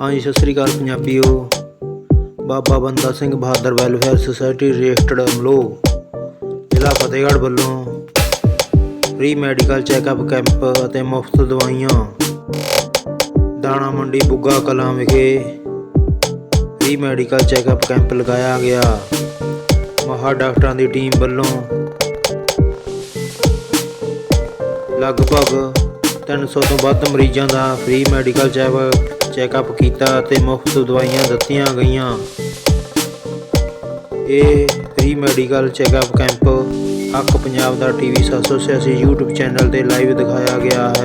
ਹਾਂਜੀ, ਸਤਿ ਸ੍ਰੀ ਅਕਾਲ ਪੰਜਾਬੀਓ। Baba Banda Singh Bahadur welfare society registered Amloh ਜ਼ਿਲ੍ਹਾ ਫਤਿਹਗੜ੍ਹ ਵੱਲੋਂ ਫ੍ਰੀ ਮੈਡੀਕਲ ਚੈੱਕਅਪ ਕੈਂਪ ਅਤੇ ਮੁਫਤ ਦਵਾਈਆਂ। ਦਾਣਾ ਮੰਡੀ ਬੁੱਗਾ ਕਲਾਂ ਵਿਖੇ ਫ੍ਰੀ ਮੈਡੀਕਲ ਚੈੱਕਅਪ ਕੈਂਪ ਲਗਾਇਆ ਗਿਆ। ਮਹਾ ਡਾਕਟਰਾਂ ਦੀ ਟੀਮ ਵੱਲੋਂ ਲਗਭਗ 300 ਤੋਂ ਵੱਧ ਮਰੀਜ਼ਾਂ ਦਾ ਫ੍ਰੀ ਮੈਡੀਕਲ ਚੈੱਕ ਚੈੱਕਅਪ ਕੀਤਾ ਅਤੇ ਮੁਫਤ ਦਵਾਈਆਂ ਦਿੱਤੀਆਂ ਗਈਆਂ। ਇਹ free medical checkup camp Haq Punjab ਦਾ ਟੀਵੀ 786 YouTube ਚੈਨਲ ਤੇ ਲਾਈਵ ਦਿਖਾਇਆ ਗਿਆ ਹੈ।